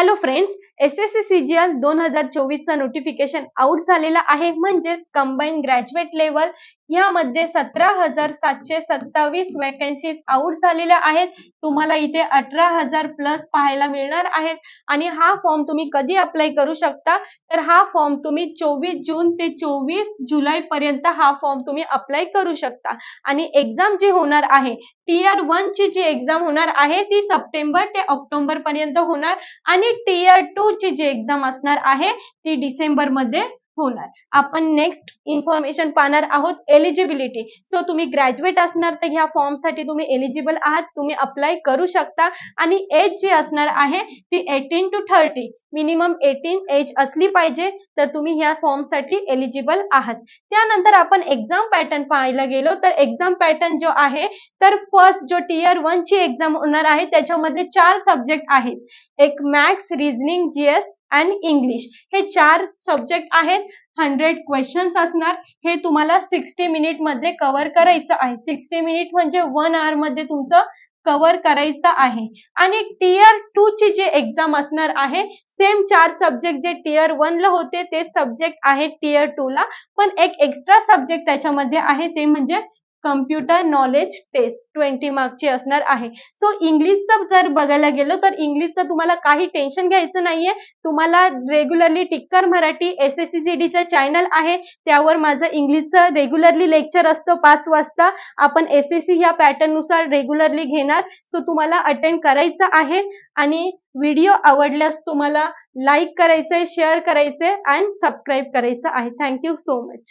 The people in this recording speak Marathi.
Ojalá friends S S C C G L दोन हजार चोवीसचं नोटिफिकेशन आउट झालेला आहे. म्हणजेच कंबाईन ग्रॅज्युएट लेवल यामध्ये सतरा हजार सातशे सत्तावीस वॅकन्सीज आउट झालेल्या आहेत. तुम्हाला इथे अठरा हजार प्लस पाहायला मिळणार आहेत. आणि हा फॉर्म तुम्ही कधी अप्लाय करू शकता? तर हा फॉर्म तुम्ही चोवीस जून ते चोवीस जुलै पर्यंत हा फॉर्म तुम्ही अप्लाय करू शकता. आणि एक्झाम जी होणार आहे टीयर वन ची जी एक्झाम होणार आहे ती सप्टेंबर ते ऑक्टोबर पर्यंत होणार. आणि टीयर टू ची जी एक्झाम असणार आहे ती डिसेंबरमध्ये होणार. आपण नेक्स्ट इन्फॉर्मेशन पाहणार आहोत एलिजिबिलिटी सो तुम्ही ग्रॅज्युएट असणार तर ह्या फॉर्मसाठी तुम्ही एलिजिबल आहात. तुम्ही अप्लाय करू शकता. आणि एज जी असणार आहे ती eighteen to thirty minimum eighteen age असली पाहिजे तर तुम्ही ह्या फॉर्मसाठी एलिजिबल आहात. त्यानंतर आपण एक्झाम पॅटर्न पाहायला गेलो तर एक्झाम पॅटर्न जो आहे तर फर्स्ट जो टीयर वन ची एक्झाम होणार आहे त्याच्यामध्ये चार सब्जेक्ट आहेत. एक maths reasoning GS and English हे चार सब्जेक्ट आहेत. हंड्रेड क्वेश्चन्स असणार. हे तुम्हाला सिक्स्टी मिनिटमध्ये कव्हर करायचं आहे. सिक्स्टी मिनिट म्हणजे वन आवरमध्ये तुमचं कव्हर करायचं आहे. आणि टीयर टू ची जे एक्झाम असणार आहे सेम चार सब्जेक्ट जे टीयर वन ला होते ते सब्जेक्ट आहे टीयर टू ला. पण एक एक्स्ट्रा सब्जेक्ट त्याच्यामध्ये आहे ते म्हणजे कम्प्युटर नॉलेज टेस्ट ट्वेंटी मार्कची असणार आहे. सो इंग्लिशचं जर बघायला गेलो तर इंग्लिशचं तुम्हाला काही टेन्शन घ्यायचं नाहीये. तुम्हाला रेग्युलरली टिक्कर मराठी एस एस सी डीचं चॅनल आहे. त्यावर माझं इंग्लिशचं रेग्युलरली लेक्चर असतं पाच वाजता. आपण एस एस सी ह्या पॅटर्ननुसार रेग्युलरली घेणार. सो तुम्हाला अटेंड करायचं आहे. आणि व्हिडिओ आवडल्यास तुम्हाला लाईक करायचंय शेअर करायचंय अँड सबस्क्राईब करायचं आहे. Thank you so much